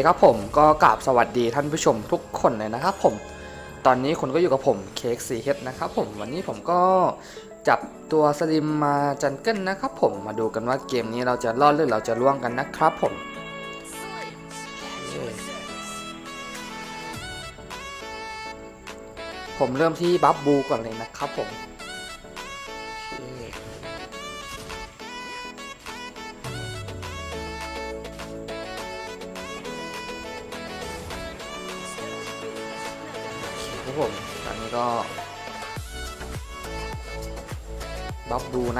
คครับผมก็กราบสวัสดีท่านผู้ชมทุกคนเลยนะครับผม ตอนนี้คุณก็อยู่กับผมเค้กซีเฮดนะครับผมวันนี้ผมก็จับตัวสลิมมาจันเกิลนะครับผมมาดูกันว่าเกมนี้เราจะรอดหรือเราจะล่วงกันนะครับผมผมเริ่มที่บัฟบูก่อนเลยนะครับผม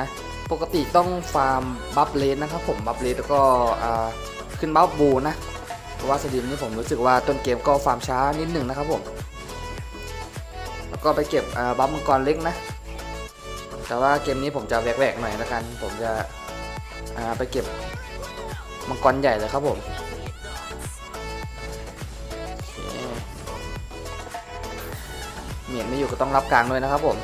นะ ปกติต้องฟาร์มบัฟเลนนะครับผมบัฟเลนแล้วก็ขึ้นบัฟบูนะเพราะว่าสตรีมนี่ผมรู้สึกว่าต้นเกมก็ฟาร์มช้านิดหนึ่งนะครับผม แล้วก็ไปเก็บบัฟมังกรเล็กนะ แต่ว่าเกมนี้ผมจะแหวกๆหน่อยละกัน ผมจะไปเก็บมังกรใหญ่เลยครับผมเคเมียนไม่อยู่ก็ต้องรับกลางด้วยนะครับผม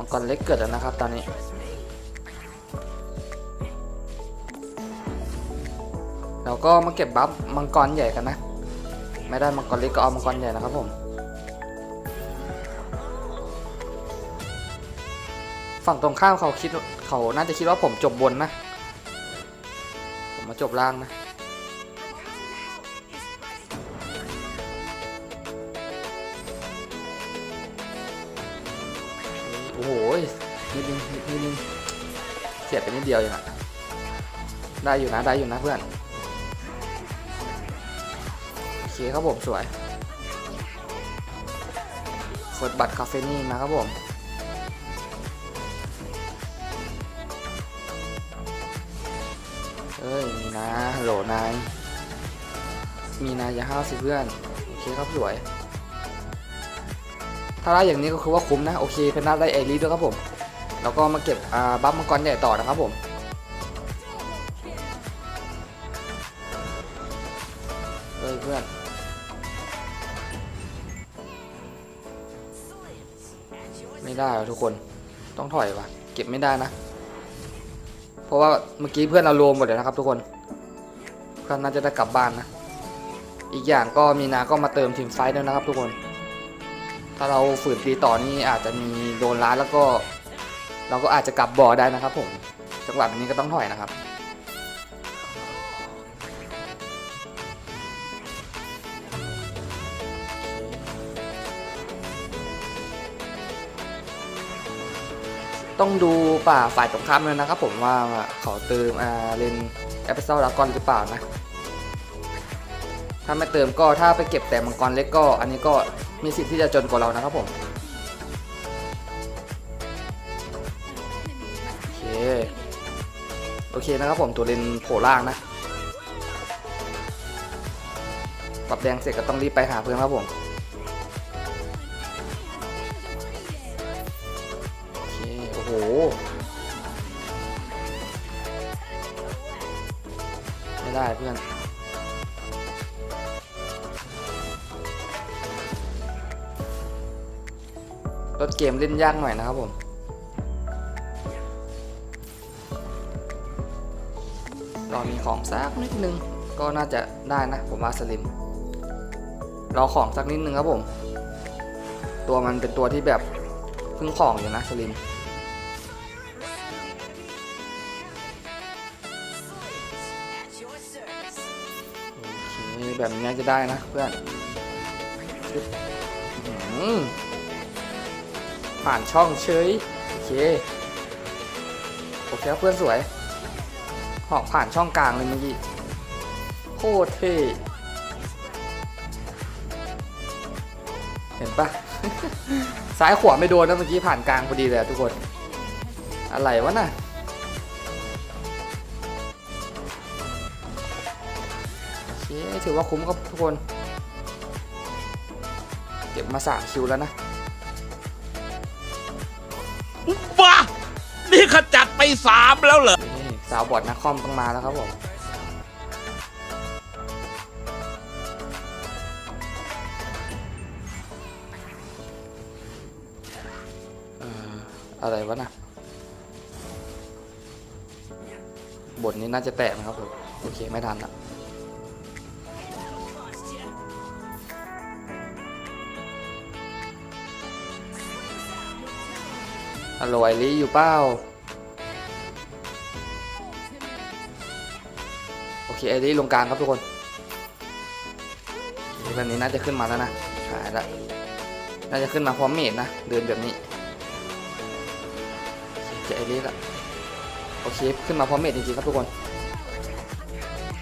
มังกรเล็กเกิดแล้วนะครับ ตอนนี้ เราก็มาเก็บบัฟมังกรใหญ่กันนะ ไม่ได้มังกรเล็กก็เอามังกรใหญ่นะครับผม ฝั่งตรงข้ามเขาคิดเขาน่าจะคิดว่าผมจบบนนะ ผมมาจบล่างนะ อ้โหนิดนึงนิดนึงเสียดไปนิดเดียวเองอะได้อยู่นะได้อยู่นะเพื่อนโอเคครับผมสวยเฟิร์สบัตรคาเฟนี่มาครับผมเอ้ยมีนะโหลนายมีนายอย่าห้าวสิเพื่อน โอเคครับสวย ถ้าได้อย่างนี้ก็คือว่าคุ้มนะโอเคเพนนัทได้เอลิด้วยครับผมแล้วก็มาเก็บบัฟมังกรใหญ่ต่อนะครับผมเฮ้ยเพื่อนไม่ได้ทุกคนต้องถอยว่ะเก็บไม่ได้นะ เพราะว่าเมื่อกี้เพื่อนเรารวมหมดเลยนะครับ ทุกคนเพื่อนน่าจะได้กลับบ้านนะ อีกอย่างก็มีนาก็มาเติมทีมไฟด้วยนะครับ ทุกคน ถ้าเราฝืนตีต่อนี่อาจจะมีโดนล้านแล้วก็ เราก็อาจจะกลับบ่อได้นะครับผม จังหวะแบบนี้ก็ต้องถอยนะครับต้องดูป่าฝ่ายตรงข้ามเลยนะครับผมว่าเขาเติมอ่าเลนแอปเปิลดากอนหรือเปล่านะ ถ้าไม่เติมก็ถ้าไปเก็บแต่มังกรเล็กก็ อันนี้ก็ มีสิทธิ์ที่จะจนกว่าเรานะครับผมโอเคโอเคนะครับผมตัวเลนโผล่ล่างนะปรับแดงเสร็จก็ต้องรีบไปหาเพื่อนครับผม เล่นยากหน่อยนะครับผมรอมีของสักนิดนึงก็น่าจะได้นะผมว่าสลิมรอของสักนิดนึงครับผม ตัวมันเป็นตัวที่แบบเพิ่งของอยู่นะสลิมโอเคแบบนี้จะได้นะเพื่อนอื้อหือ ผ่านช่องเฉยโอเคโอเคเพื่อนสวยหอกผ่านช่องกลางเลยเมื่อกี้โคตรเท่เห็นปะซ้ายขวาไม่โดนนะเมื่อกี้ผ่านกลางพอดีเลยทุกคน อะไรวะน่ะโอเคถือว่าคุ้มครับทุกคน เก็บมาสามคิวแล้วนะ สามแล้วเหรอสาวบอดนักคอมต้องมาแล้วครับผมอะไรวะนะบทนี้น่าจะแตกนะครับผมโอเค ไม่ทันละฮัลโหลไอรีอยู่เป้า เคไอรีลงกลางครับทุกคนโอเคแบบนี้น่าจะขึ้นมาแล้วนะหายละน่าจะขึ้นมาพร้อมเมดนะ เดินแบบนี้โอเคเจอไอรีละโอเคขึ้นมาพร้อมเมดจริงๆครับทุกคน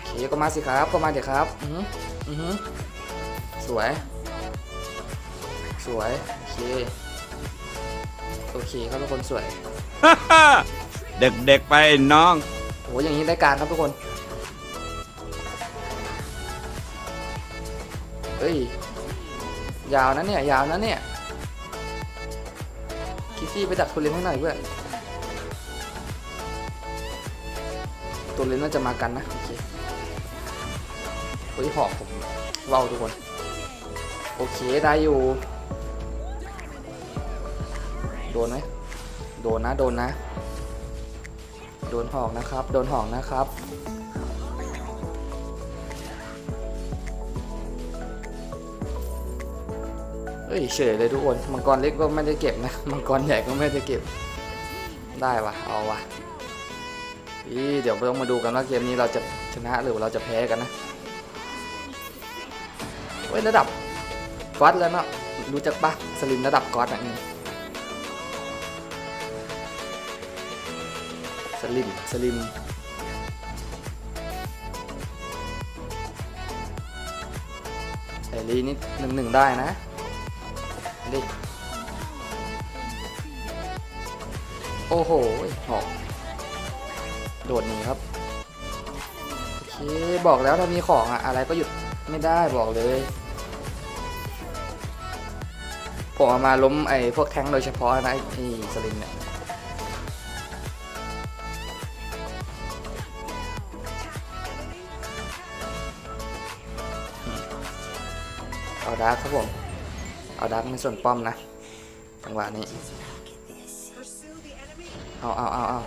โอเคก็มาสิครับก็มาเดี๋ยวครับอือหืออือหือสวย สวยโอเคโอเคครับทุกคนสวยฮ่าฮ่าเด็กๆไปน้องโอ้อย่างนี้ได้การครับทุกคน เฮ้ย ยาวนะเนี่ย ยาวนะเนี่ย คิซี่ไปดักตัวเลนให้หน่อยเพื่อนตัวเลนน่าจะมากันนะ โอเคเฮ้ยหอกผมเว้าวทุกคน โอเค ได้อยู่ โดนไหมโดนนะ โดนนะ โดนหอกนะครับ โดนหอกนะครับ เฮ้ยเฉยเลยทุกคน มังกรเล็กก็ไม่ได้เก็บนะ มังกรใหญ่ก็ไม่ได้เก็บ ได้วะเอาวะอีเดี๋ยวต้องมาดูกันว่าเกมนี้เราจะชนะหรือเราจะแพ้กันนะ เฮ้ยระดับก๊อตแล้วเนาะ รู้จักปะสลิมระดับก๊อตอะสลิม สลิมไอรีนี่หนึ่งหนึ่งได้นะ ดิโอ้โหหอกโดดหนีครับโอเคบอกแล้วถ้ามีของอะอะไรก็หยุดไม่ได้บอกเลยผมเอามาล้มไอ้พวกแท้งโดยเฉพาะนะไอ้สลิมเนี่ยเอาดาร์ครับผม เอาดาร์กในส่วนป้อมนะจังหวะนี้เอาเอาเอาเอา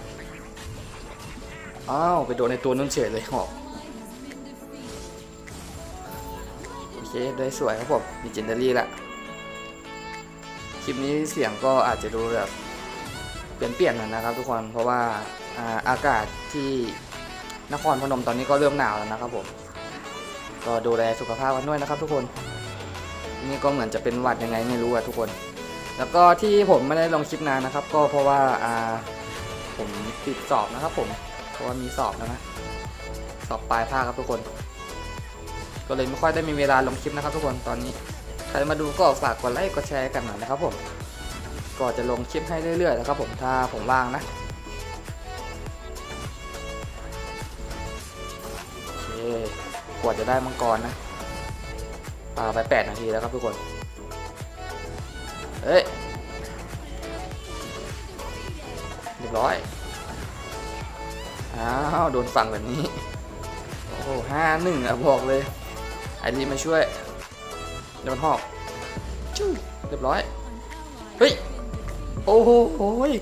เอาไปโดนในตัวนุ่นเฉยเลยหอกโอเคได้สวยครับผมมีเจนเดอรี่ละคลิปนี้เสียงก็อาจจะดูแบบเปลี่ยนเปลี่ยนๆหน่อยนะครับ ทุกคนเพราะว่าอ่าอากาศที่นครพนมตอนนี้ก็เริ่มหนาวแล้วนะครับผมก็ดูแลสุขภาพกันด้วยนะครับทุกคน นี่ก็เหมือนจะเป็นหวัดยังไงไม่รู้อะทุกคน แล้วก็ที่ผมไม่ได้ลงคลิปนานนะครับ ก็เพราะว่าอ่าผมติดสอบนะครับ ผมเพราะว่ามีสอบนะนะสอบปลายภาคครับทุกคน ก็เลยไม่ค่อยได้มีเวลาลงคลิปนะครับ ทุกคนตอนนี้ใครมาดูก็ฝากกดไลค์กดแชร์กันหน่อยนะครับ ผมก็จะลงคลิปให้เรื่อยๆนะครับ ผมถ้าผมว่างนะโอเคกว่าจะได้มังกรนะาไป 8 นาทีแล้วครับทุกคน เอ้ย เรียบร้อย อ้าว โดนฝั่งแบบนี้ โอ้โหห้าหนึ่งอะบอกเลย ไอรีมาช่วยโดนหอกจู้เรียบร้อย เฮ้ย โอ้โห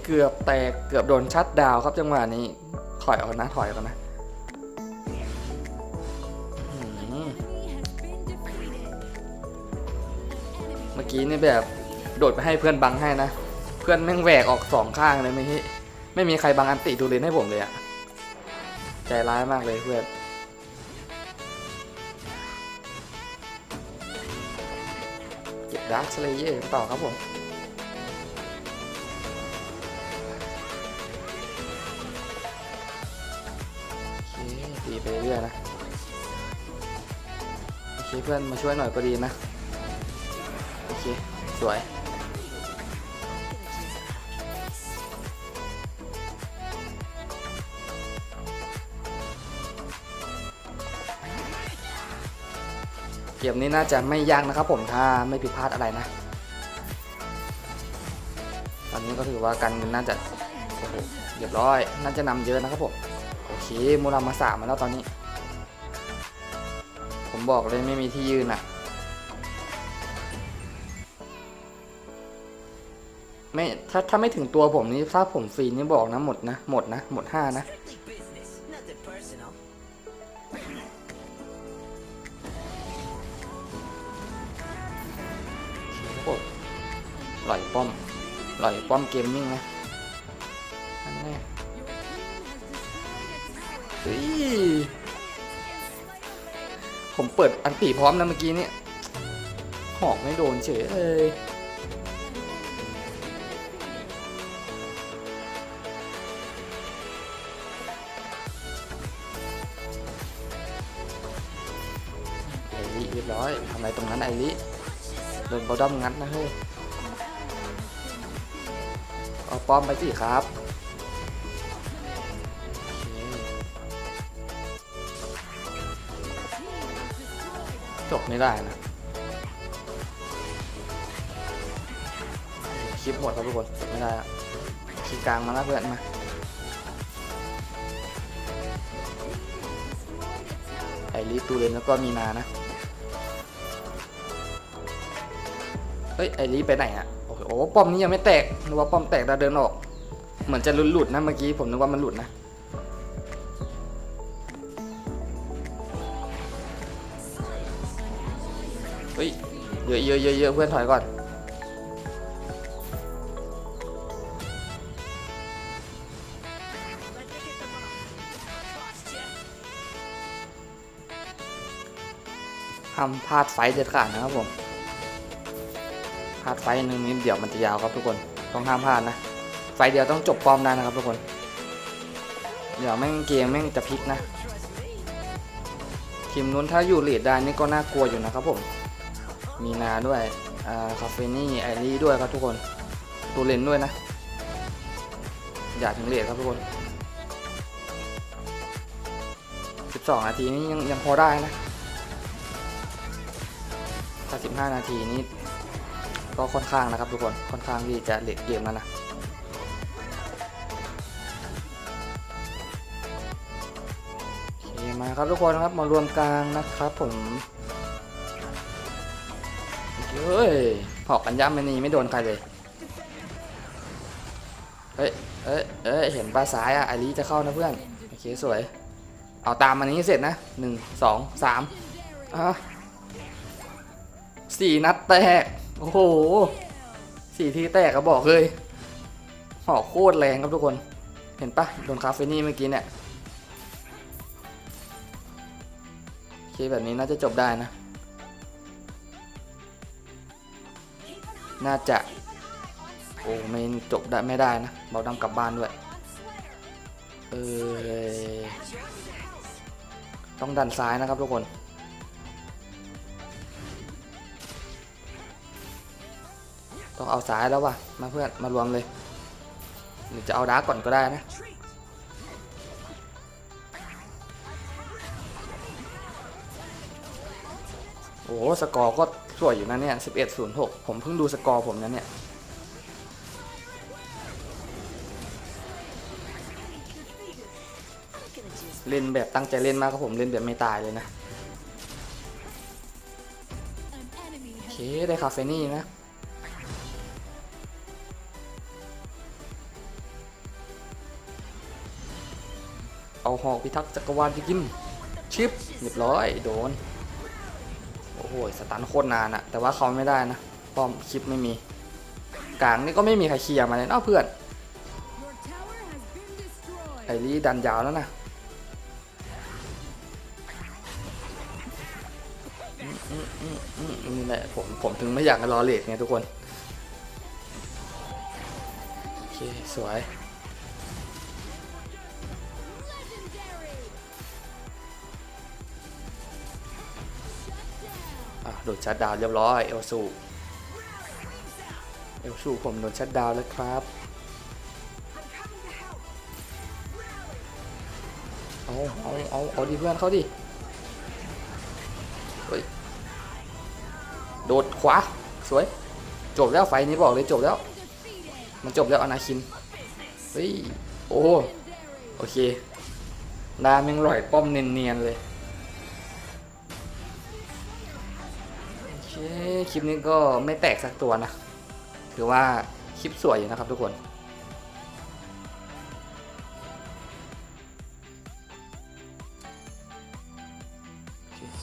เกือบแตก เกือบโดนชัดดาวครับจังหวะนี้ ถอยออกนะ ถอยออกนะ มื่อกี้นี่แบบโดดไปให้เพื่อนบังให้นะ เพื่อนแม่งแหวกออกสองข้างเลยไม่ใช่ไม่มีใครบังอันติดูเลนให้ผมเลยอะใจร้ายมากเลยเพื่อนเก็บดาร์คสเลเยอร์ต่อครับผมตีไปเรื่อยนะ โอเคเพื่อนมาช่วยหน่อยก็ดีนะ โอเค สวย เกมนี้น่าจะไม่ยากนะครับผมถ้าไม่ผิดพลาดอะไรนะ ตอนนี้ก็ถือว่าการเงินน่าจะโอ้โหเรียบร้อย น่าจะนำเยอะนะครับผม โอเค มูรามาสามมาแล้วตอนนี้ ผมบอกเลยไม่มีที่ยืนอะ ไม่ถ้าถ้าไม่ถึงตัวผมนี่ถ้าผมฟรีนี่บอกนะหมดนะ หมดนะ หมดห้านะ โอ้หล่อยป้อมหล่อยป้อมเกมมิ่งนะอันนี้ผมเปิดอันตีพร้อมนะเมื่อกี้เนี่ยหอกไม่โดนเฉยเลย อยทำอะไรตรงนั้นไอริโดนบอดอมงัดนะเฮ้ยเอาป้อมไปสิครับจบไม่ได้นะ คลิปหมดครับทุกคนจบไม่ได้อะคลิปกลางมาแล้วเพื่อนมาไอรีตูเรนแล้วก็มีนานะ เฮ้ยไอรีไปไหนอะโอ้โหป้อมนี้ยังไม่แตกนึกว่าป้อมแตกแล้วเดินออก เหมือนจะหลุดหลุดๆนะเมื่อกี้ผมนึกว่ามันหลุดนะเฮ้ยเยอะเยอะเยอะเยอะเพื่อนถอยก่อนห้ามพลาดไฟเด็ดขาดนะครับผมาดไฟหนึ่งนี้เดี๋ยวมันจะยาวครับทุกคนต้องห้ามพลาดนะ ไฟเดียวต้องจบปอมได้นะครับทุกคน เดี๋ยวแม่งเกมแม่งจะพลิกนะทีมนู้นถ้าอยู่เลดได้นี่ก็น่ากลัวอยู่นะครับผม มีนาด้วยอ่าคาเฟนี่ไอรีด้วยครับทุกคนตูเลนด้วยนะ อย่าถึงเลดครับทุกคน 12 นาทีนี้ยังยังพอได้นะถ้า15 นาทีนี้ ก็ค่อนข้างนะครับ ทุกคนค่อนข้างที่จะเลดเกมแล้วนะโอเคมาครับทุกคนครับมารวมกลางนะครับผมเฮ้ยหอกอัญญามณีไม่โดนใครเลยเฮ้ยเอ้ยเอ้ยเห็นปลาซ้ายอะไอรีจะเข้านะเพื่อนโอเคสวย เอาตามมันนี้เสร็จนะหนึ่งสองสามอะสี่นัดแตก โอ้โหสี่ทีแตกก็บอกเลยหอกโคตรแรงครับทุกคน เห็นปะโดนคาเฟนี่เมื่อกี้เนี่ยโอเคแบบนี้น่าจะจบได้นะ น่าจะ โอ้ไม่จบได้ไม่ได้นะ เบาดำกลับบ้านด้วย เออต้องดันซ้ายนะครับทุกคน ต้องเอาซ้ายแล้วว่ะ มาเพื่อนมารวมเลยหรือจะเอาดาร์กก่อนก็ได้นะโอ้สกอร์ก็สวยอยู่นะเนี่ย 11.06 ผมเพิ่งดูสกอร์ผมนะเนี่ยเล่นแบบตั้งใจเล่นมากครับผมเล่นแบบไม่ตายเลยนะ โอเค ได้คาเฟนี่นะ หอกพิทักษ์จักรวาลไปกินชิปเรียบร้อยโดน โอ้โหสตันโคตรนานอะแต่ว่าเขาไม่ได้นะป้อมคลิปไม่มีกลางนี่ก็ไม่มีใครเคลียร์มาเลยเนาะเพื่อนไอรีดันยาวแล้วนะนี่แหละผมผมถึงไม่อยากรอเลทไงทุกคน โอเค สวย โดนชัดดาวเรียบร้อยเอลสูเอลสูผมโดนชัดดาวแล้วครับเอาเอาเอาเอาดิเพื่อนเขาดิเฮ้ยโดดขวาสวย จบแล้วไฟนี้บอกเลยจบแล้ว มันจบแล้วอนาคินเฮ้ยโอ้โอเคดาแม่งร่อยป้อมเนียนๆเลย คลิปนี้ก็ไม่แตกสักตัวนะ ถือว่าคลิปสวยอยู่นะครับทุกคน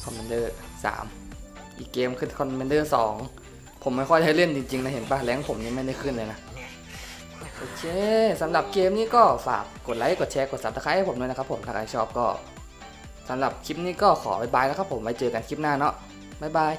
คอมเมนเดอร์สามอีกเกมคือคอมเมนเดอร์สองผมไม่ค่อยได้เล่นจริงๆนะเห็นปะแรงผมยังไม่ได้ขึ้นเลยนะโอเคสำหรับเกมนี้ก็ฝากกดไลค์กดแชร์กด subscribe ให้ผมด้วยนะครับผมถ้าใครชอบก็สำหรับคลิปนี้ก็ขอบ๊ายบายแล้วครับผมไว้เจอกันคลิปหน้าเนาะบ๊ายบาย